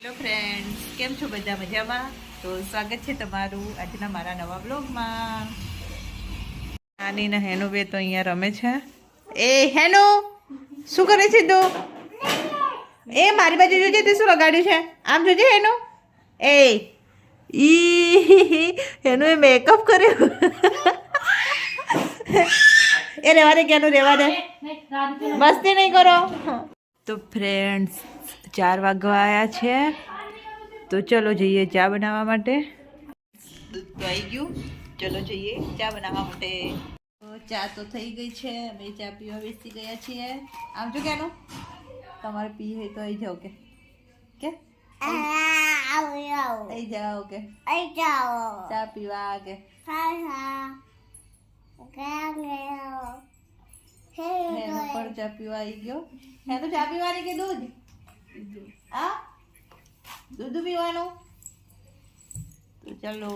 Hello friends કેમ છો બધા મજામાં તો સ્વાગત છે તમારું આજના મારા નવા બ્લોગમાં નાની ને હેનુ બે તો અહીંયા રમે છે એ હેનુ શું કરે છે તું એ મારી બાજુ જોજે તે શું લગાડ્યું છે આમ જોજે હેનુ એ ઈ હેનુ એ મેકઅપ કર્યો એ રહેવા દે ક્યાંનું રહેવા દે મસ્તી નહીં કરો તો ફ્રેન્ડ્સ ચાર વાગવા આવ્યા છે. તો ચલો જઈએ ચા બનાવવા માટે. દૂધ તો આવી ગયું. ચલો જઈએ ચા બનાવવા માટે. તો ચા તો થઈ ગઈ છે. અમે ચા પીવા બેસી ગયા છીએ. આમ જો કેનું તમારે પી હોય તો આવી જાઓ કે. કે? આવી જાઓ કે. ચા પીવા કે. એનો પણ ચા પીવા આવી ગયો. હે તો ચા પીવાની કે દૂધ? આ દૂધ પીવાનું? તો ચાલો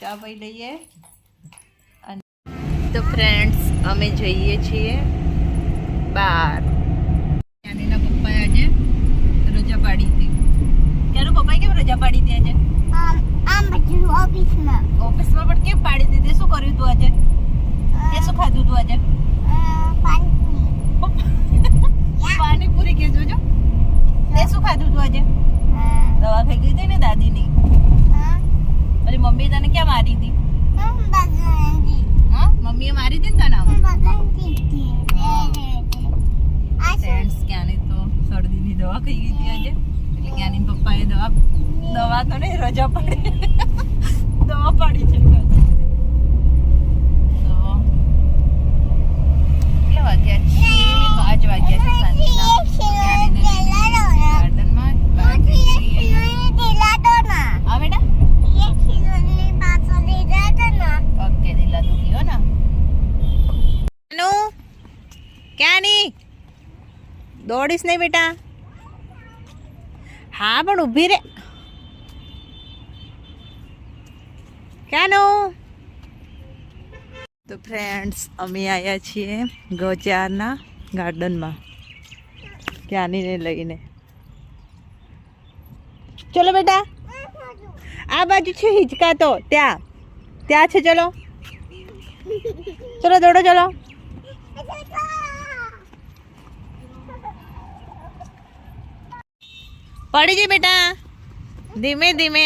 ચા પી લઈએ. તો ફ્રેન્ડ્સ અમે જઈએ છીએ બાર. નાનીના પપ્પાએ આજે રજા પાડી હતી ક્યાંનું પપ્પાએ કેમ રજા પાડી હતી આજે ઓફિસમાં પણ કેમ પાડી દીધી? શું કર્યું તું આજે? તે શું ખાધું તું આજે પાણીપુરી કે જોજો તે શું ખાધું તું આજે દવા ખાઈ ગઈ હતી ને દાદીની પછી મમ્મી તને ક્યાં મારી હતી હા મમ્મીએ મારી હતી ને તને આમ ફ્રેન્ડ્સ ક્યાંની તો શરદીની દવા ખાઈ ગઈ હતી આજે. એટલે જ્ઞાની પપ્પાએ દવા દવા તો નહીં રજા પાડી. દવા પાડી છે. તો કેટલા વાગ્યા છે? પાંચ વાગ્યા છે સાંજના. ગાર્ડનમાં બહાર જઈએ છીએ. હા બેટા ઓકે દિલા દુખી હો ક્યાં ની? દોડીશ નહીં બેટા. હા, પણ ઊભી રે. ક્યાંનું? તો ફ્રેન્ડ્સ અમે આવ્યા છીએ ગૌચારના ગાર્ડનમાં. ક્યાંનીને લઈને. ચલો બેટા. આ બાજુ છે હિંચકા તો, ત્યાં. ત્યાં છે, ચલો. ચલો દોડો, ચલો. પડી જઈ બેટા ધીમે ધીમે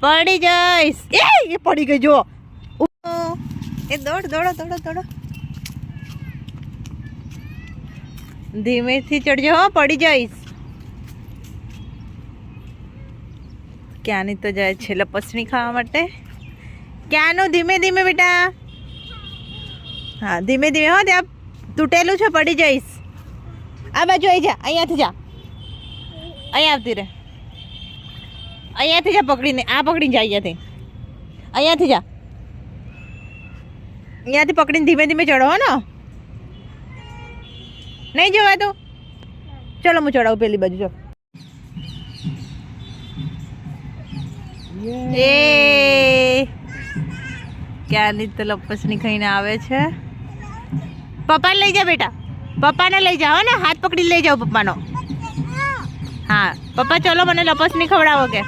પડી જઈશ એ એ પડી ગઈ જો એ દોડ દોડો દોડો દોડો ધીમેથી ચડજો પડી જઈશ ક્યાંની તો જાય છે લપસણી ખાવા માટે ક્યાંનું ધીમે ધીમે બેટા હા ધીમે ધીમે હો ત્યાં તૂટેલું છે પડી જઈશ. આ બાજુ આવી જા અહીંયાથી જા. અહીંયા આવતી રહે. અહીંયાથી જા પકડીને આ પકડીને જા અહીંયાથી. અહીંયાથી જા. અહીંયાથી પકડીને ધીમે ધીમે ચડો ને? નહીં જવાતું? ચલો હું ચડાવું પેલી બાજુ જો. એ ક્યાંની તો લપસણી ખાઈને આવે છે? પપ્પાને લઈ જા બેટા. પપ્પાને લઈ જાઓ ને, હાથ પકડી લઈ જાઓ પપ્પાનો. હા, પપ્પા ચલો મને લપસ નહીં ખવડાવો કે.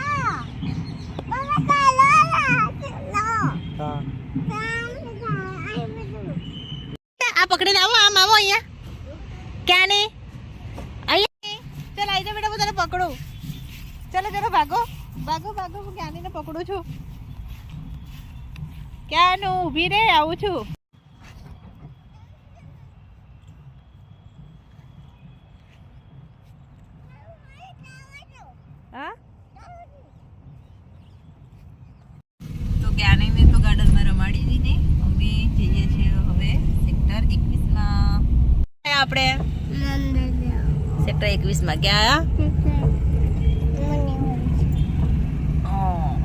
આ પકડીને લાવો આમ આવો અહીંયા. ક્યાં ને અહીંયા ચાલ આવી જા બેટા, હું તને પકડું. ચાલો ચાલો, ભાગો. ભાગો ભાગો, હું ક્યાંની પકડું છું. ક્યાંનું? ઊભી રે, આવું છું હા તો જ્ઞાનીને તો ગાર્ડનમાં રમાડી દીધી અમે જઈએ છીએ હવે સેક્ટર એકવીસમાં આપણે સેક્ટર એકવીસમાં ગયા?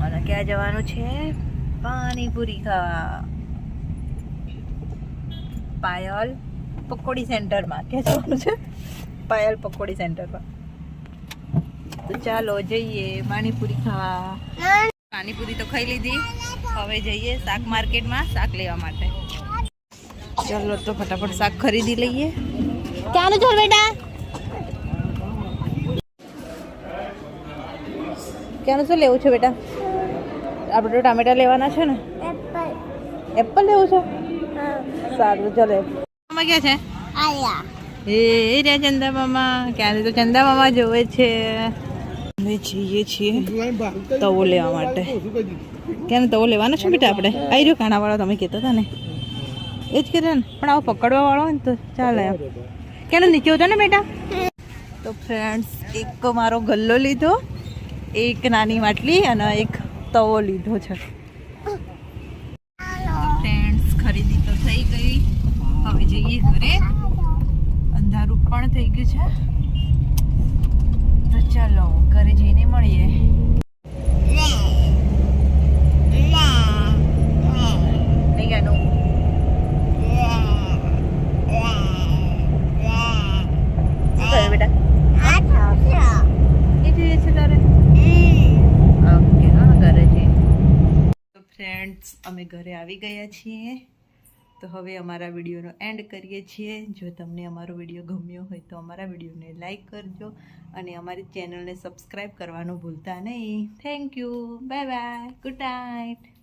અને ક્યાં જવાનું છે? પાણીપુરી ખાવા. પાયલ પકોડી સેન્ટરમાં. ક્યાં જવાનું છે? પાયલ પકોડી સેન્ટરમાં. તો ચાલો જઈએ પાણીપુરી ખાવા. પાણીપુરી તો ખાઈ લીધી. હવે જઈએ શાક માર્કેટમાં શાક લેવા માટે. ચાલો તો ફટાફટ શાક ખરીદી લઈએ. ક્યાંનું ચાલ બેટા. ક્યાંનું શું લેવું છે બેટા? આપણે તો ટામેટા લેવાના છે ને. એપલ લેવું છે? સારું ચાલો. મામા ક્યાં છે? એ રહ્યા ચંદા મામા. ક્યારે તો ચંદા મામા જોવે છે. અમે જઈએ છીએ તવો લેવા માટે. કેમ તવો લેવાનો છે બેટા આપણે? આવી રહ્યો કાણાવાળો તમે કહેતા હતા ને. એ જ કહેતા ને. પણ આવો પકડવા વાળો ને તો ચાલે કેનો નીચે ઉતર ને બેટા? તો ફ્રેન્ડ્સ એક મારો ગલ્લો લીધો. એક નાની માટલી અને એક તવો લીધો છે. ફ્રેન્ડ્સ ખરીદી તો થઈ ગઈ. હવે જઈએ ઘરે. અંધારું પણ થઈ ગયું છે. તો ચાલો, ઘરે જઈને મળીએ નહીં ગાનું શું થયું બેટા એ જોઈએ છે તારે ઓકે હા ઘરે જઈએ તો ફ્રેન્ડ્સ અમે ઘરે આવી ગયા છીએ. તો હવે અમારા વિડીયોનો એન્ડ કરીએ છીએ. જો તમને અમારો વીડિયો ગમ્યો હોય તો અમારા વિડીયોને લાઇક કરજો અને અમારી ચેનલને સબસ્ક્રાઈબ કરવાનું ભૂલતા નહીં. Thank you bye bye good night